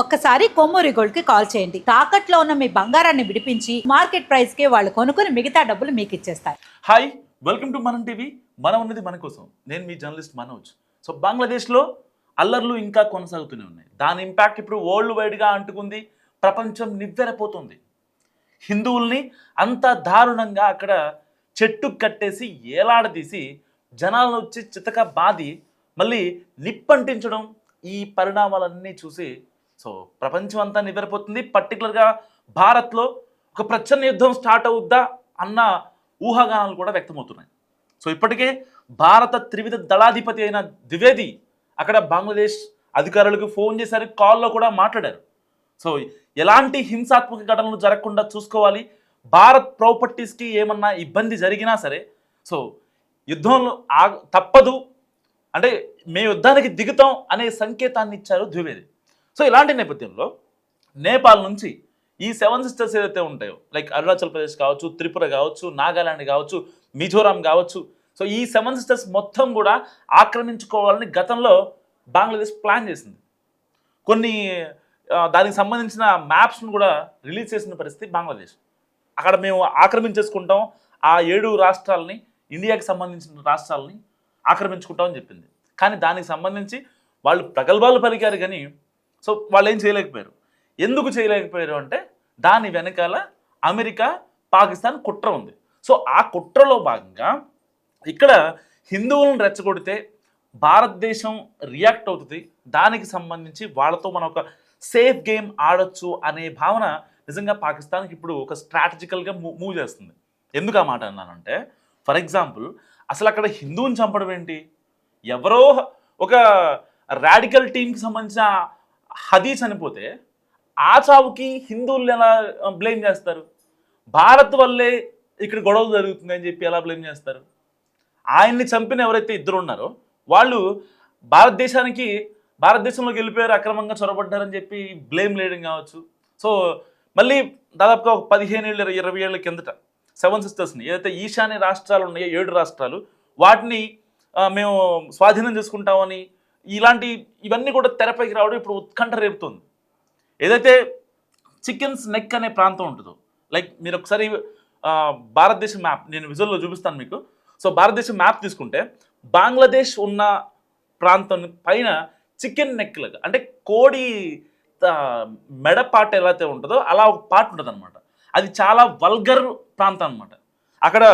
ఒక్కసారి కొమ్మూరి గోల్డ్కి కాల్ చేయండి. తాకట్లో ఉన్న మీ బంగారాన్ని విడిపించి మార్కెట్ ప్రైస్కి వాళ్ళు కొనుక్కుని మిగతా డబ్బులు మీకు ఇచ్చేస్తారు. Hi welcome to Manam TV. మనం ఉన్నది మన కోసం. నేను మీ జర్నలిస్ట్ మనోజ్. సో బంగ్లాదేశ్లో అల్లర్లు ఇంకా కొనసాగుతూనే ఉన్నాయి. దాని ఇంపాక్ట్ ఇప్పుడు వరల్డ్ వైడ్గా అంటుకుంది. ప్రపంచం నివ్వెరపోతుంది. హిందువుల్ని అంత దారుణంగా అక్కడ చెట్టు కట్టేసి ఏలాడదీసి జనాలను వచ్చి చితక బాది మళ్ళీ నిప్పంటించడం ఈ పరిణామాలన్నీ చూసి సో ప్రపంచం అంతా నిద్రపోతుంది. పర్టికులర్గా భారత్లో ఒక ప్రచన్న యుద్ధం స్టార్ట్ అవుద్దా అన్న ఊహాగానాలు కూడా వ్యక్తమవుతున్నాయి. సో ఇప్పటికే భారత త్రివిధ దళాధిపతి అయిన ద్వివేది అక్కడ బంగ్లాదేశ్ అధికారులకు ఫోన్ చేశారు కాల్లో కూడా మాట్లాడారు. సో ఎలాంటి హింసాత్మక ఘటనలు జరగకుండా చూసుకోవాలి. భారత్ ప్రాపర్టీస్కి ఏమన్నా ఇబ్బంది జరిగినా సరే సో యుద్ధంలో ఆ తప్పదు. అంటే మేము యుద్ధానికి దిగుతాం అనే సంకేతాన్ని ఇచ్చారు ద్వివేది. సో ఇలాంటి నేపథ్యంలో నేపాల్ నుంచి ఈ సెవెన్ సిస్టర్స్ ఏదైతే ఉంటాయో లైక్ అరుణాచల్ ప్రదేశ్ కావచ్చు త్రిపుర కావచ్చు నాగాలాండ్ కావచ్చు మిజోరాం కావచ్చు సో ఈ సెవెన్ సిస్టర్స్ మొత్తం కూడా ఆక్రమించుకోవాలని గతంలో బంగ్లాదేశ్ ప్లాన్ చేసింది. కొన్ని దానికి సంబంధించిన మ్యాప్స్ను కూడా రిలీజ్ చేసిన పరిస్థితి బంగ్లాదేశ్. అక్కడ మేము ఆక్రమించేసుకుంటాం ఆ ఏడు రాష్ట్రాలని ఇండియాకి సంబంధించిన రాష్ట్రాలని ఆక్రమించుకుంటామని చెప్పింది. కానీ దానికి సంబంధించి వాళ్ళు ప్రగల్భాలు పలికారు కానీ సో వాళ్ళు ఏం చేయలేకపోయారు. ఎందుకు చేయలేకపోయారు అంటే దాని వెనకాల అమెరికా పాకిస్తాన్ కుట్ర ఉంది. సో ఆ కుట్రలో భాగంగా ఇక్కడ హిందువులను రెచ్చగొడితే భారతదేశం రియాక్ట్ అవుతుంది. దానికి సంబంధించి వాళ్ళతో మనం ఒక సేఫ్ గేమ్ ఆడొచ్చు అనే భావన నిజంగా పాకిస్తాన్కి ఇప్పుడు ఒక స్ట్రాటజికల్గా మూవ్ చేస్తుంది. ఎందుకు ఆ మాట అన్నానంటే ఫర్ ఎగ్జాంపుల్ అసలు అక్కడ హిందువుని చంపడం ఏంటి? ఎవరో ఒక రాడికల్ టీంకి సంబంధించిన హదీ చనిపోతే ఆ చావుకి హిందువులు ఎలా బ్లేమ్ చేస్తారు? భారత్ వల్లే ఇక్కడ గొడవలు జరుగుతుంది అని చెప్పి ఎలా బ్లేమ్ చేస్తారు? ఆయన్ని చంపిన ఎవరైతే ఇద్దరు ఉన్నారో వాళ్ళు భారతదేశానికి భారతదేశంలోకి వెళ్ళిపోయారు అక్రమంగా చొరబడ్డారని చెప్పి బ్లేమ్ లేయడం కావచ్చు. సో మళ్ళీ దాదాపుగా ఒక పదిహేను ఏళ్ళు ఇరవై- ఇరవై ఏళ్ళ కిందట సెవెన్ సిస్టర్స్ని ఏదైతే ఈశాన్య రాష్ట్రాలు ఉన్నాయో ఏడు రాష్ట్రాలు వాటిని మేము స్వాధీనం చేసుకుంటామని ఇలాంటి ఇవన్నీ కూడా తెరపైకి రావడం ఇప్పుడు ఉత్కంఠ రేపుతుంది. ఏదైతే చికెన్స్ నెక్ అనే ప్రాంతం ఉంటుందో లైక్ మీరు ఒకసారి భారతదేశం మ్యాప్ నేను విజువల్లో చూపిస్తాను మీకు. సో భారతదేశం మ్యాప్ తీసుకుంటే బంగ్లాదేశ్ ఉన్న ప్రాంతం పైన చికెన్ నెక్లగా అంటే కోడి మెడ పార్ట్ ఎలా అయితే ఉంటుందో అలా ఒక పార్ట్ ఉంటుంది అనమాట అది చాలా వల్గర్ ప్రాంతం అనమాట అక్కడ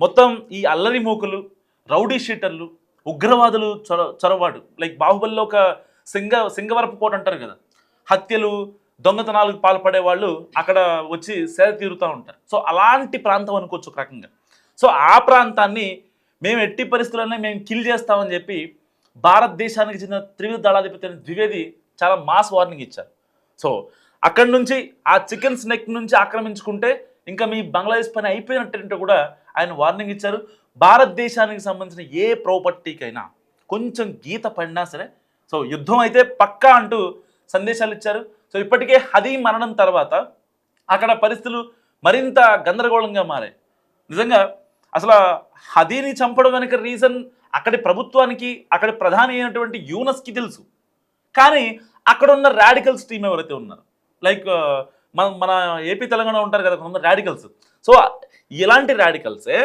మొత్తం ఈ అల్లరి మూకలు రౌడీ షీటర్లు ఉగ్రవాదులు చొర చొరవాడు. లైక్ బాహుబలిలో ఒక సింగ సింగవరపు కోట అంటారు కదా. హత్యలు దొంగతనాలకు పాల్పడే వాళ్ళు అక్కడ వచ్చి సేద తీరుతూ ఉంటారు. సో అలాంటి ప్రాంతం అనుకోవచ్చు ఒక రకంగా. సో ఆ ప్రాంతాన్ని మేము ఎట్టి పరిస్థితుల్లోనే మేము కిల్ చేస్తామని చెప్పి భారతదేశానికి చెందిన త్రివిధ దళాధిపతి అయిన ద్వివేది చాలా మాస్ వార్నింగ్ ఇచ్చారు. సో అక్కడి నుంచి ఆ చికెన్ స్నెక్ నుంచి ఆక్రమించుకుంటే ఇంకా మీ బంగ్లాదేశ్ పని అయిపోయినట్టు కూడా ఆయన వార్నింగ్ ఇచ్చారు. భారతదేశానికి సంబంధించిన ఏ ప్రాపర్టీకైనా కొంచెం గీత పడినా సరే సో యుద్ధం అయితే పక్కా అంటూ సందేశాలు ఇచ్చారు. సో ఇప్పటికే హదీ మరణం తర్వాత అక్కడ పరిస్థితులు మరింత గందరగోళంగా మారాయి. నిజంగా అసలు హదీని చంపడం వెనక రీజన్ అక్కడి ప్రభుత్వానికి అక్కడి ప్రధాని అయినటువంటి యూనస్కి తెలుసు. కానీ అక్కడ ఉన్న రాడికల్స్ టీం ఎవరైతే ఉన్నారు లైక్ మన మన ఏపీ తెలంగాణ ఉంటారు కదా కొంతమంది రాడికల్స్ సో ఇలాంటి రాడికల్సే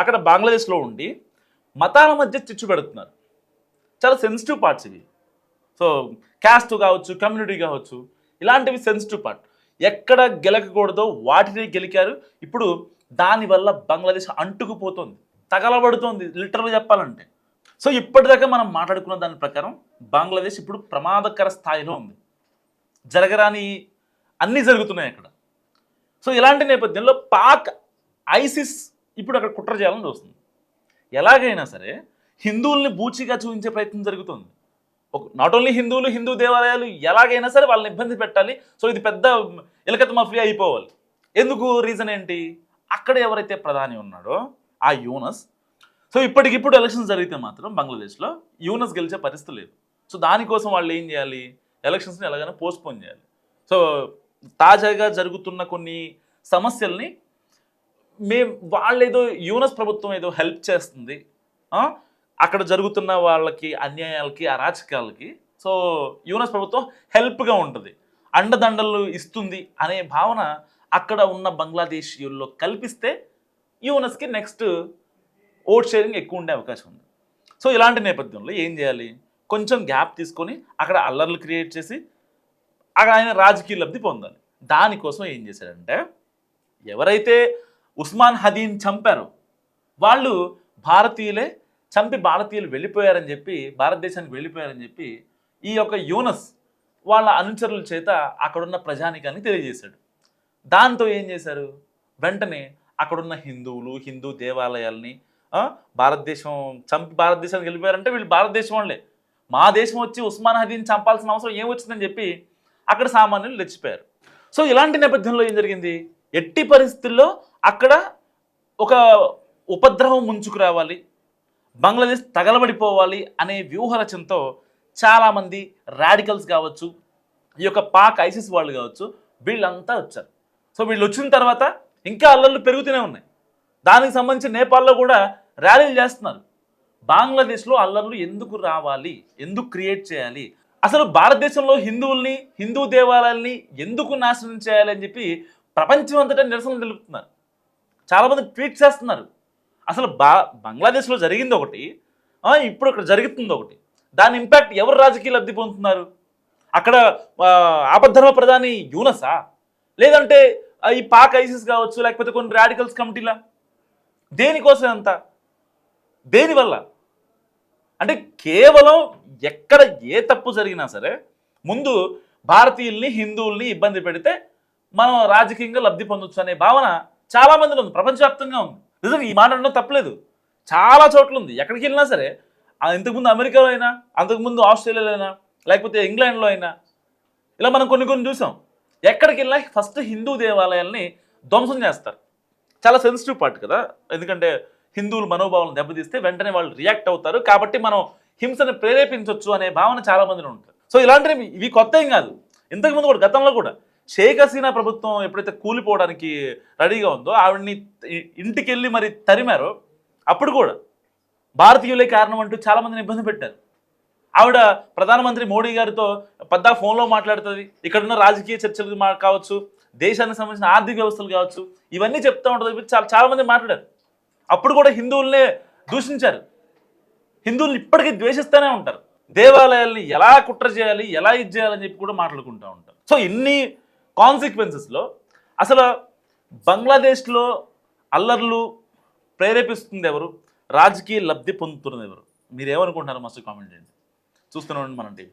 అక్కడ బంగ్లాదేశ్లో ఉండి మతాల మధ్య చిచ్చు పెడుతున్నారు. చాలా సెన్సిటివ్ పార్ట్స్ ఇవి. సో క్యాస్ట్ కావచ్చు కమ్యూనిటీ కావచ్చు ఇలాంటివి సెన్సిటివ్ పార్ట్ ఎక్కడ గెలకకూడదో వాటిని గెలికారు. ఇప్పుడు దానివల్ల బంగ్లాదేశ్ అంటుకుపోతుంది తగలబడుతోంది లిటరల్గా చెప్పాలంటే. సో ఇప్పటిదాకా మనం మాట్లాడుకున్న దాని ప్రకారం బంగ్లాదేశ్ ఇప్పుడు ప్రమాదకర స్థాయిలో ఉంది. జరగరాని అన్నీ జరుగుతున్నాయి అక్కడ. సో ఇలాంటి నేపథ్యంలో పాక్ ఐసిస్ ఇప్పుడు అక్కడ కుట్ర చేయాలని చూస్తుంది. ఎలాగైనా సరే హిందువుల్ని బూచిగా చూపించే ప్రయత్నం జరుగుతుంది. ఒక నాట్ ఓన్లీ హిందువులు హిందూ దేవాలయాలు ఎలాగైనా సరే వాళ్ళని ఇబ్బంది పెట్టాలి. సో ఇది పెద్ద ఇలకత మఫియా అయిపోవాలి. ఎందుకు? రీజన్ ఏంటి? అక్కడ ఎవరైతే ప్రధాని ఉన్నాడో ఆ యూనస్. సో ఇప్పటికిప్పుడు ఎలక్షన్స్ జరిగితే మాత్రం బంగ్లాదేశ్లో యూనస్ గెలిచే పరిస్థితి లేదు. సో దానికోసం వాళ్ళు ఏం చేయాలి? ఎలక్షన్స్ని ఎలాగైనా పోస్ట్పోన్ చేయాలి. సో తాజాగా జరుగుతున్న కొన్ని సమస్యల్ని మేము ఏదో యూనస్ ప్రభుత్వం ఏదో హెల్ప్ చేస్తుంది అక్కడ జరుగుతున్న వాళ్ళకి అన్యాయాలకి అరాచకాలకి సో యూనస్ ప్రభుత్వం హెల్ప్గా ఉంటుంది అండదండలు ఇస్తుంది అనే భావన అక్కడ ఉన్న బంగ్లాదేశీయుల్లో కల్పిస్తే యూనస్కి నెక్స్ట్ ఓట్ షేరింగ్ ఎక్కువ ఉండే అవకాశం ఉంది. సో ఇలాంటి నేపథ్యంలో ఏం చేయాలి? కొంచెం గ్యాప్ తీసుకొని అక్కడ అల్లర్లు క్రియేట్ చేసి అక్కడ ఆయన రాజకీయ లబ్ధి పొందాలి. దానికోసం ఏం చేశాడంటే ఎవరైతే ఉస్మాన్ హదీన్ చంపారు. వాళ్ళు భారతీయులే చంపి భారతీయులు వెళ్ళిపోయారని చెప్పి భారతదేశానికి వెళ్ళిపోయారని చెప్పి ఈ యొక్క యూనస్ వాళ్ళ అనుచరుల చేత అక్కడున్న ప్రజానికాన్ని తెలియజేశాడు. దాంతో ఏం చేశారు? వెంటనే అక్కడున్న హిందువులు హిందూ దేవాలయాల్ని భారతదేశం చంపి భారతదేశానికి వెళ్ళిపోయారంటే వీళ్ళు భారతదేశం వాళ్ళే. మా దేశం వచ్చి ఉస్మాన్ హదీని చంపాల్సిన అవసరం ఏమొచ్చిందని చెప్పి అక్కడ సామాన్యులు రెచ్చిపోయారు. సో ఇలాంటి నేపథ్యంలో ఏం జరిగింది? ఎట్టి పరిస్థితుల్లో అక్కడ ఒక ఉపద్రవం ముంచుకు రావాలి. బంగ్లాదేశ్ తగలబడిపోవాలి అనే వ్యూహ రచనతో చాలామంది రాడికల్స్ కావచ్చు ఈ యొక్క పాక్ ఐసిస్ వాళ్ళు కావచ్చు వీళ్ళంతా వచ్చారు. సో వీళ్ళు వచ్చిన తర్వాత ఇంకా అల్లర్లు పెరుగుతూనే ఉన్నాయి. దానికి సంబంధించి నేపాల్లో కూడా ర్యాలీలు చేస్తున్నారు. బంగ్లాదేశ్లో అల్లర్లు ఎందుకు రావాలి? ఎందుకు క్రియేట్ చేయాలి? అసలు భారతదేశంలో హిందువుల్ని హిందూ దేవాలయాల్ని ఎందుకు నాశనం చేయాలి అని చెప్పి ప్రపంచం అంతటా నిరసన తెలుపుతున్నారు. చాలామంది ట్వీట్ చేస్తున్నారు. అసలు బా బంగ్లాదేశ్లో జరిగింది ఒకటి ఇప్పుడు ఇక్కడ జరుగుతుంది ఒకటి. దాని ఇంపాక్ట్ ఎవరు రాజకీయ లబ్ధి పొందుతున్నారు? అక్కడ ఆపద్ధర్మ ప్రధాని యూనసా? లేదంటే ఈ పాక్ ఐసిస్ కావచ్చు లేకపోతే కొన్ని రాడికల్స్ కమిటీలా? దేనికోసం ఎంత దేనివల్ల? అంటే కేవలం ఎక్కడ ఏ తప్పు జరిగినా సరే ముందు భారతీయుల్ని హిందువుల్ని ఇబ్బంది పెడితే మనం రాజకీయంగా లబ్ధి పొందొచ్చు అనే భావన చాలా మందిలో ఉంది ప్రపంచవ్యాప్తంగా ఉంది. నిజంగా ఈ మాట అనడం తప్పలేదు. చాలా చోట్ల ఉంది. ఎక్కడికి వెళ్ళినా సరే ఇంతకుముందు అమెరికాలో అయినా అంతకుముందు ఆస్ట్రేలియాలో అయినా లేకపోతే ఇంగ్లాండ్లో అయినా ఇలా మనం కొన్ని కొన్ని చూసాం. ఎక్కడికి వెళ్ళినా ఫస్ట్ హిందూ దేవాలయాల్ని ధ్వంసం చేస్తారు. చాలా సెన్సిటివ్ పార్ట్ కదా? ఎందుకంటే హిందువుల మనోభావాలను దెబ్బతీస్తే వెంటనే వాళ్ళు రియాక్ట్ అవుతారు. కాబట్టి మనం హింసను ప్రేరేపించవచ్చు అనే భావన చాలా మందిలో ఉంటుంది. సో ఇలాంటివి ఇవి కొత్త ఏం కాదు. ఇంతకుముందు కూడా గతంలో కూడా షేక్ హసీనా ప్రభుత్వం ఎప్పుడైతే కూలిపోవడానికి రెడీగా ఉందో ఆవిడని ఇంటికి వెళ్ళి మరి తరిమారో అప్పుడు కూడా భారతీయులే కారణం అంటూ చాలామందిని ఇబ్బంది పెట్టారు. ఆవిడ ప్రధానమంత్రి మోడీ గారితో పెద్ద ఫోన్లో మాట్లాడుతుంది. ఇక్కడున్న రాజకీయ చర్చలు మా కావచ్చు దేశానికి సంబంధించిన ఆర్థిక వ్యవస్థలు కావచ్చు ఇవన్నీ చెప్తూ ఉంటుంది చాలా చాలామంది మాట్లాడారు. అప్పుడు కూడా హిందువులనే దూషించారు. హిందువులు ఇప్పటికీ ద్వేషిస్తూనే ఉంటారు. దేవాలయాల్ని ఎలా కుట్ర చేయాలి ఎలా ఇది చేయాలని చెప్పి కూడా మాట్లాడుకుంటూ ఉంటారు. సో ఇన్ని కాన్సిక్వెన్సెస్లో అసలు బంగ్లాదేశ్లో అల్లర్లు ప్రేరేపిస్తుంది ఎవరు? రాజకీయ లబ్ధి పొందుతున్నది ఎవరు? మీరు ఏమనుకుంటున్నారు మస్తు కామెంట్ చేయండి. చూస్తున్నాం మనం మన టీవీ.